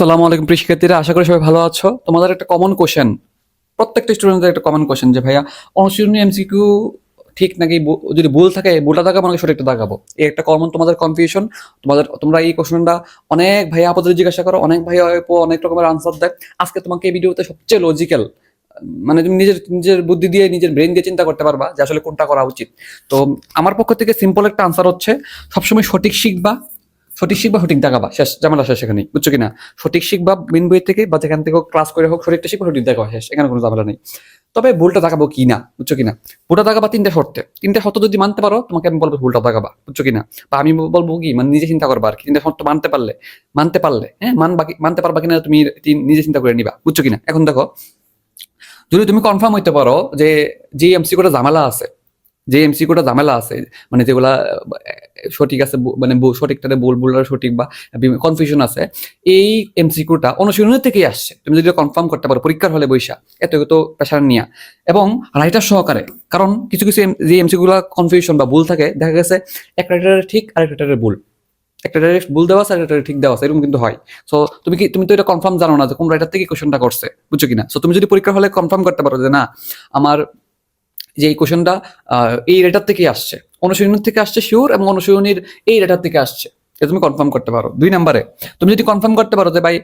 আসসালামু আলাইকুম প্রিয় শিক্ষার্থীরা, আশা করি সবাই ভালো আছো। তোমাদের একটা কমন কোশ্চেন প্রত্যেকটা স্টুডেন্টদের একটা কমন কোশ্চেন যে, ভাইয়া, অনুশীলনী এমসিকিউ ঠিক নাকি যদি ভুল থাকে, ভুলটা দাগাবো নাকি সঠিকটা দাগাবো এই একটা কমন তোমাদের কনফিউশন তোমাদের, তোমরা এই কোশ্চেনটা অনেক ভাইয়া আপাতত জিজ্ঞাসা করো, অনেক ভাইয়া অনেক রকমের আনসার দেয়। আজকে তোমাকে এই ভিডিওতে সবচেয়ে লজিক্যাল মানে তুমি নিজের নিজের বুদ্ধি দিয়ে, নিজের ব্রেন দিয়ে চিন্তা করতে পারবা যে, আসলে কোনটা করা উচিত। তো, আমার পক্ষ থেকে সিম্পল একটা আনসার হচ্ছে, সবসময় সঠিক শিখবা সঠিক শিখবা সঠিক দেখাবা শেষ জামেলা শেষ এখানে বুঝছ কিনা? সঠিক শিখবা মেন বই থেকে বা যেখান থেকে ক্লাস করে হোক সঠিকটা শিখবা সঠিক দেখাবা শেষ, এখানে কোনো ঝামেলা নেই। তবে ভুলটা দেখাবো কি না, বুঝছ কিনা? ভুলটা দেখাবা তিনটে শর্তে। তিনটা শর্ত যদি মানতে পারো, তোমাকে আমি বলব ভুলটা দেখাবা, বুঝছ কিনা? বা আমি বলব কি মানে নিজে চিন্তা করবা আর কি। তিনটে শর্ত মানতে পারলে মানতে পারলে হ্যাঁ মান বাকি, মানতে পারবা কিনা তুমি নিজে চিন্তা করে নিবা, বুঝছ কিনা? এখন দেখো, যদি তুমি কনফার্ম হইতে পারো যে যে এমসি কোটা ঝামেলা আছে যে এমসি কোটা ঝামেলা আছে মানে যেগুলা, সঠিক আছে মানে বু- সঠিকটাতে ভুল, ভুলটা সঠিক বা কনফিউশন আছে, এই এমসি এমসিকিউটা অনুশীলনের থেকেই আসছে। তুমি যদি কনফার্ম করতে পারো, পরীক্ষার হলে বৈশা, এত তো প্রেশার নিয়া। এবং রাইটার সহকারে, কারণ কিছু কিছু যে এমসিকিউগুলো কনফিউশন বা ভুল থাকে, দেখা গেছে এক রাইটারের ঠিক আর এক রাইটারের ভুল। একটা ডাইরেক্ট ভুল দেওয়া আছে একটা ঠিক দেওয়া আছে, এরকম কিন্তু হয়। সো তুমি কি, তুমি তো এটা কনফার্ম জানো না যে কোন রাইটার থেকে কোশ্চেনটা করছে, বুঝছ কিনা? সো তুমি যদি পরীক্ষার হলে কনফার্ম করতে পারো যে না, আমার যে এই কোশ্চেনটা এই রেটার থেকে আসছে। অনুশীলনের থেকে আসছে শিওর এবং অনুশীলনীর এই রেটার থেকে আসছে। এটা তুমি কনফার্ম করতে পারো। দুই নম্বরে, তুমি যদি কনফার্ম করতে পারো যে ভাই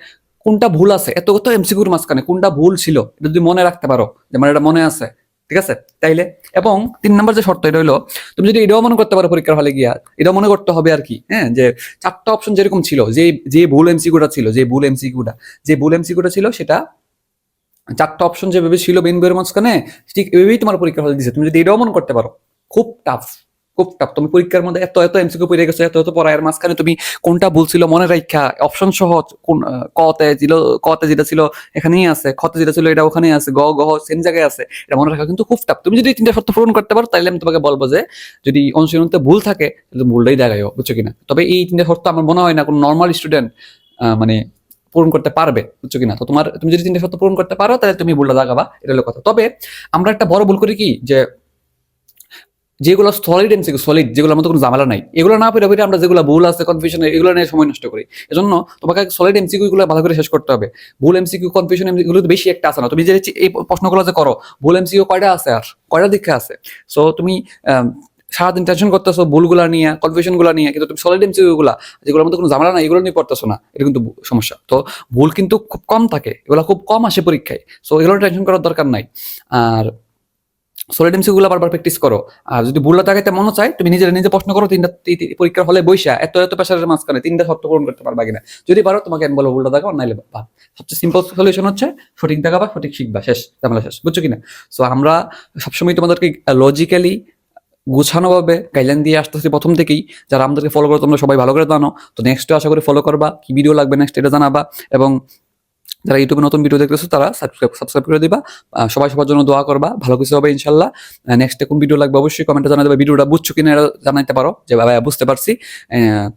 কোনটা ভুল আছে, এত কত এমসিকিউর মাঝখানে কোনটা ভুল ছিল, এটা যদি মনে রাখতে পারো যে আমার এটা মনে আছে, ঠিক আছে? তাইলে, এবং তিন নম্বর যে শর্ত এটা হলো, তুমি যদি এটাও মনে করতে পারো পরীক্ষার হলে গিয়া, এটাও মনে করতে হবে আর কি হ্যাঁ? যে চারটা অপশন যেরকম ছিল, যে যে ভুল এমসিকিউটা ছিল, যে ভুল এমসিকিউটা যে ভুল এমসিকিউটা ছিল, সেটা চারটা অপশন যেভাবে ছিল মেন বইয়ের মাঝখানে ঠিক এভাবেই তোমার পরীক্ষা হলে দিছে। তুমি যদি এটাও মনে করতে পারো, খুব টাফ খুব টাফ তুমি পরীক্ষার মধ্যে এত এত এমসিকিউ পড়ে গেছো, এত এত পড়ায়ের মাঝখানে তুমি কোনটা বলছিল মনে রাখা অপশন সহ কোন কতে ছিল কতে যেটা ছিল এখানেই আছে খতে যেটা ছিল এটা ওখানেই আছে, গ গহ সেম জায়গায় আছে, এটা মনে রাখা কিন্তু খুব টাফ তুমি যদি তিনটা শর্ত পূরণ করতে পারো তাহলে আমি তোমাকে বলব যে, যদি অনুশীলনতে ভুল থাকে, তাহলে ভুলটাই দেখাইও, বুঝছ কিনা? তবে এই তিনটা শর্ত আমার মনে হয় না কোনো নর্মাল স্টুডেন্ট মানে পূরণ করতে পারবে, বুঝছ কিনা? তো তোমার, তুমি যদি তিনটে শর্ত পূরণ করতে পারো, তাহলে তুমি ভুলটা দাগাবা এটা হলো কথা। তবে আমরা একটা বড় ভুল করি কি, যে যেগুলো সলিড এমসিকিউ সলিড যেগুলো মধ্যে কোনো ঝামেলা নাই, এগুলো না পেরে পেরে আমরা যেগুলো ভুল আছে কনফিউশন এগুলো নিয়ে সময় নষ্ট করি। এজন্য তোমাকে সলিড এমসিকিউ গুলো ভালো করে শেষ করতে হবে। ভুল এমসিকিউ কনফিউশন এগুলো বেশি একটা আছে না। তুমি যে এই প্রশ্নগুলো যে করো, ভুল এমসিকিউ কয়টা আছে আর? কয়টা দীক্ষা আছে? সো তুমি সারাদিন টেনশন করতেছো, ভুলগুলা নিয়ে কনফিউশনগুলা নিয়ে, কিন্তু তুমি সলিড এমসিকিউ গুলা যেগুলোর মধ্যে কোনো ঝামেলা না এগুলো নিয়ে পড়তেছো না, এটা কিন্তু সমস্যা। তো ভুল কিন্তু খুব কম থাকে, এগুলো খুব কম আসে পরীক্ষায়। সো এগুলো টেনশন করার দরকার নাই। আর সলিড এমসি গুলো বারবার প্র্যাকটিস করো। আর যদি ভুলটা তাকাইতে মনে চায়, তুমি নিজের নিজে প্রশ্ন করো, তিনটা পরীক্ষার হলে বৈশা এত এত প্রেশারের মাঝখানে তিনটা শর্ত পূরণ করতে পারবা কিনা? যদি পারো, তোমাকে আমি বলব ভুলটা দেখাও, নাইলে বা সবচেয়ে সিম্পল সলিউশন হচ্ছে, সঠিক দেখাবা, সঠিক শিখবা, শেষ, ঝামেলা শেষ, বুঝছ কিনা? সো আমরা সবসময় তোমাদেরকে লজিক্যালি গুছানোভাবে গাইডলাইন দিয়ে আসতেছি প্রথম থেকেই। যারা আমাদেরকে ফলো করো, তোমরা সবাই ভালো করে জানো। তো নেক্সটও আশা করি ফলো করবা, কি ভিডিও লাগবে নেক্সট এটা জানাবা এবং যারা ইউটিউবে নতুন ভিডিও দেখতেছো, তারা সাবস্ক্রাইব সাবস্ক্রাইব করে দিবা। সবাই সবার জন্য দোয়া করবা, ভালো কিছু হবে ইনশাল্লাহ। নেক্সটে কোন ভিডিও লাগবে অবশ্যই কমেন্টে জানাতে দেবে ভিডিওটা বুঝছ কিনা এটা জানাইতে পারো। যে ভাই বুঝতে পারছি।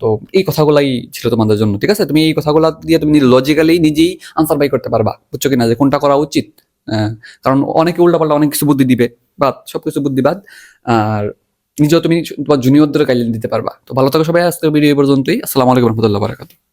তো এই কথাগুলাই ছিল তোমাদের জন্য, ঠিক আছে? তুমি এই কথাগুলো দিয়ে তুমি লজিক্যালি নিজেই আনসার বাই করতে পারবা। বুঝছ কিনা? যে, কোনটা করা উচিত? কারণ অনেকে উল্টাপাল্টা অনেক কিছু বুদ্ধি দিবে, বাদ, সবকিছু বুদ্ধি বাদ। আর নিজেও তুমি তোমার জুনিয়রদের গাইডলাইন দিতে পারবা, তো ভালো থাকো সবাই, আজকের ভিডিও পর্যন্তই। আসসালামু আলাইকুম রহমতুল্লাহ বারাকাতুহ।